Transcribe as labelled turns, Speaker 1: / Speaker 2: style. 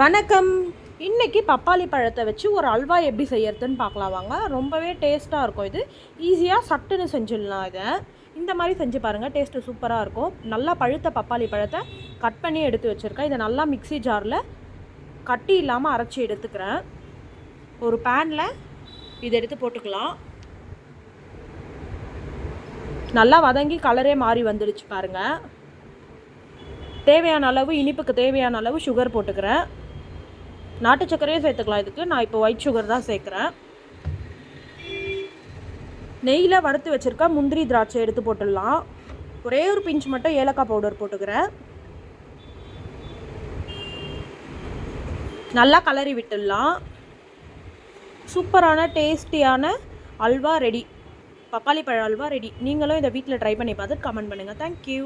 Speaker 1: வணக்கம். இன்றைக்கி பப்பாளி பழத்தை வச்சு ஒரு அல்வா எப்படி செய்யறதுன்னு பார்க்கலாம் வாங்க. ரொம்பவே டேஸ்ட்டாக இருக்கும் இது. ஈஸியாக சட்டுன்னு செஞ்சிடலாம் இதை. இந்த மாதிரி செஞ்சு பாருங்கள் டேஸ்ட்டு சூப்பராக இருக்கும். நல்லா பழுத்த பப்பாளி பழத்தை கட் பண்ணி எடுத்து வச்சுருக்கேன். இதை நல்லா மிக்ஸி ஜாரில் கட்டி இல்லாமல் அரைச்சி எடுத்துக்கிறேன். ஒரு பேனில் இதை எடுத்து போட்டுக்கலாம். நல்லா வதங்கி கலரே மாறி வந்துடுச்சு பாருங்கள் தேவையான அளவு இனிப்புக்கு தேவையான அளவு சுகர் போட்டுக்கிறேன். நாட்டு சர்க்கரையும் சேர்த்துக்கலாம் இதுக்கு. நான் இப்போ ஒயிட் சுகர் தான் சேர்க்குறேன். நெய்யில் வறுத்து வச்சுருக்க முந்திரி திராட்சை எடுத்து போட்டுடலாம். ஒரே ஒரு பிஞ்ச் மட்டும் ஏலக்காய் பவுடர் போட்டுக்கிறேன். நல்லா கலரி விட்டுடலாம். சூப்பரான டேஸ்டியான அல்வா ரெடி பப்பாளி பழ அல்வா ரெடி நீங்களும் இதை வீட்டில் ட்ரை பண்ணி பார்த்துட்டு கமெண்ட் பண்ணுங்கள் தேங்க்யூ